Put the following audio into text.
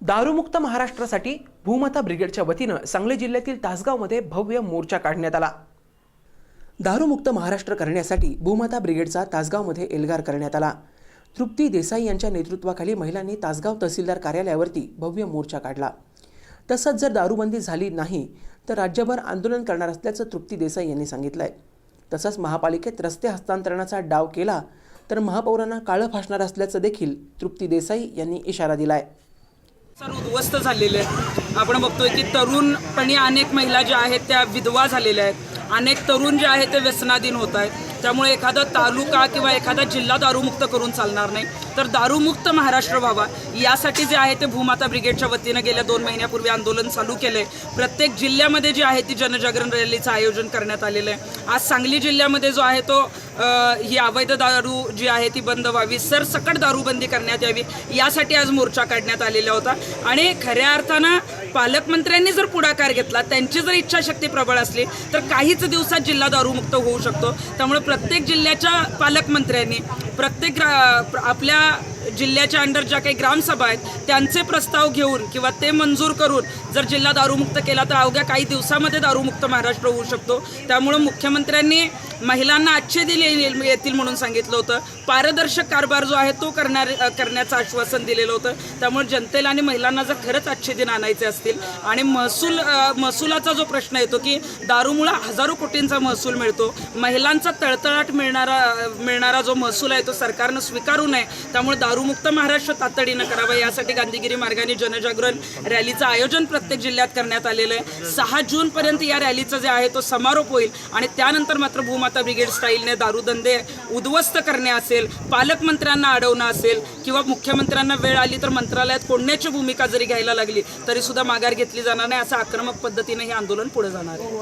दारूमुक्त महाराष्ट्रासाठी भूमाता ब्रिगेडच्या वतीनं सांगली जिल्ह्यातील तासगावमध्ये भव्य मोर्चा काढण्यात आला. दारूमुक्त महाराष्ट्र करण्यासाठी भूमाता ब्रिगेडचा तासगावमध्ये एल्गार करण्यात आला. तृप्ती देसाई यांच्या नेतृत्वाखाली महिलांनी तासगाव तहसीलदार कार्यालयावरती भव्य मोर्चा काढला. तसंच जर दारूबंदी झाली नाही तर राज्यभर आंदोलन करणार असल्याचं तृप्ती देसाई यांनी सांगितलं आहे तसंच महापालिकेत रस्ते हस्तांतरणाचा डाव केला तर महापौरांना काळं फासणार असल्याचं देखील तृप्ती देसाई यांनी इशारा दिला आहे उद्ध्वस्त झालेले आहेत. आपण बघतोय की तरुणपणी अनेक महिला ज्या आहेत त्या विधवा झालेल्या आहेत. अनेक तरुण जे आहेत ते व्यसनाधीन होत आहेत. त्यामुळे एखादा तालुका किंवा एखादा जिल्हा दारूमुक्त करून चालणार नाही. तर दारूमुक्त महाराष्ट्र व्हावा यासाठी जे आहे ते भूमाता ब्रिगेडच्या वतीनं गेल्या दोन महिन्यापूर्वी आंदोलन चालू केलं आहे प्रत्येक जिल्ह्यामध्ये जी आहे ती जनजागरण रॅलीचं आयोजन करण्यात आलेलं आहे. आज सांगली जिल्ह्यामध्ये जो आहे तो ही अवैध दारू जी आहे ती बंद व्हावी सरसकट दारूबंदी करण्यात यावी यासाठी आज मोर्चा काढण्यात आलेला होता. आणि खऱ्या अर्थानं पालकमंत्र्यांनी जर पुढाकार घेतला त्यांची जर इच्छाशक्ती प्रबळ असली तर काहीच दिवसात जिल्हा दारूमुक्त होऊ शकतो. त्यामुळे प्रत्येक जिल्ह्याच्या पालकमंत्र्यांनी प्रत्येक ग्रा आपल्या जिल्ह्याच्या अंडर ज्या काही ग्रामसभा आहेत त्यांचे प्रस्ताव घेऊन किंवा ते मंजूर करून जर जिल्हा दारूमुक्त केला तर अवघ्या काही दिवसामध्ये दारूमुक्त महाराष्ट्र होऊ शकतो. त्यामुळं मुख्यमंत्र्यांनी महिलांना अच्छे दिले येतील म्हणून सांगितलं होतं. पारदर्शक कारभार जो आहे तो करणार करण्याचं आश्वासन दिलेलं होतं. त्यामुळे जनतेला आणि महिलांना जर खरंच अच्छे दिन आणायचे असतील आणि महसूल महसुलाचा जो प्रश्न येतो की दारूमुळं हजारो कोटींचा महसूल मिळतो. महिलांचा तळतळाट मिळणारा मिळणारा जो महसूल आहे तो सरकारनं स्वीकारू नये. त्यामुळे दारूमुक्त महाराष्ट्र तातडीनं करावं. यासाठी गांधीगिरी मार्गाने जनजागरण रॅलीचं आयोजन प्रत्येक जिल्ह्यात करण्यात आलेलं आहे. सहा जूनपर्यंत या रॅलीचं जे आहे तो समारोप होईल आणि त्यानंतर मात्र भूमा माता ब्रिगेड स्टाईलने दारूधंदे उद्ध्वस्त करणे असेल पालकमंत्र्यांना अडवणं असेल किंवा मुख्यमंत्र्यांना वेळ आली तर मंत्रालयात कोंडण्याची भूमिका जरी घ्यायला लागली तरीसुद्धा माघार घेतली जाणार नाही असं आक्रमक पद्धतीने हे आंदोलन पुढे जाणार आहे.